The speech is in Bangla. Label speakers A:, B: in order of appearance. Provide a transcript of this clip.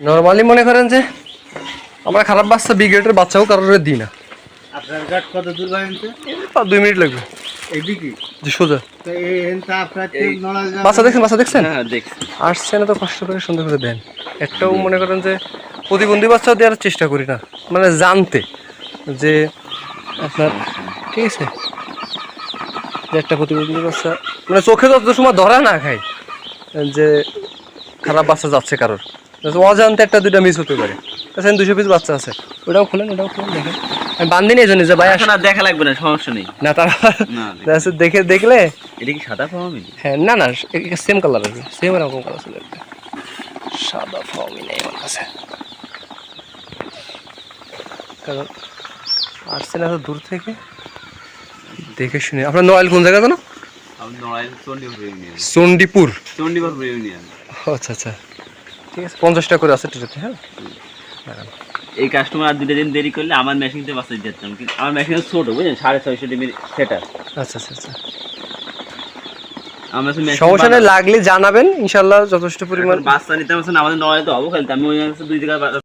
A: নর্মালি মনে করেন যে আমরা খারাপ বাচ্চা ব্রিগেডের বাচ্চাও কারোর দিই না।
B: আপনার গাছ কত দূর
A: পাঁচ দুই মিনিট লাগবে।
B: এইদিকে
A: যে সোজা।
B: তো এই এনটা আপনার
C: এই-
B: নড়া যাবে
A: বাচ্চা দেখছেন বাচ্চা দেখছেন?
C: হ্যাঁ
A: আসছে না তো কষ্ট করে সুন্দর করে দেন। একটাও মনে করেন যে প্রতিবন্ধী বাচ্চা দেওয়ার চেষ্টা করি না। মানে জানতে যে আপনার ঠিক আছে? যে একটা প্রতিবন্ধী বাচ্চা মানে চোখে যত সময় ধরা না খায় যে খারাপ বাচ্চা যাচ্ছে কারোর। অজান্তে একটা দুইটা মিস হতে পারে। আচ্ছা দুশো পিস বাচ্চা আছে। ওটাও খুলেন ওটাও খুলেন দেখেন। আমি বান্দিনি এই জন্য যে ভাই
C: আর দেখা লাগবে না সমস্যা নেই।
A: না তারা দেখে। দেখলে
C: এটা কি সাদা ফর্মি
A: হ্যাঁ না না সেম কালার আছে সেম এরকম কালার ছিল সাদা ফর্মই নেই আমার কাছে। কারণ আসছে না দূর থেকে। দেখে শুনে আপনার নয়েল কোন জায়গা জানো
C: নড়াইল চণ্ডীপুর
A: চণ্ডীপুর। আচ্ছা আচ্ছা। ঠিক আছে পঞ্চাশ টাকা করে আছে হ্যাঁ?
C: এই কাস্টমার আর দুটো দিন দেরি করলে আমার মেশিনতে বাঁচাই যেতাম কিন্তু আমার মেশিন ছোট বুঝলেন? সাড়ে ছয়শো ডিমির সেটা
A: আচ্ছা আচ্ছা আচ্ছা।
C: আমরা
A: সমস্যা লাগলে জানাবেন ইনশাল্লাহ যথেষ্ট পরিমাণ।
C: বাচ্চা নিতে আমাদের নয় তো হব খেলতে আমি ওই দুই জায়গায়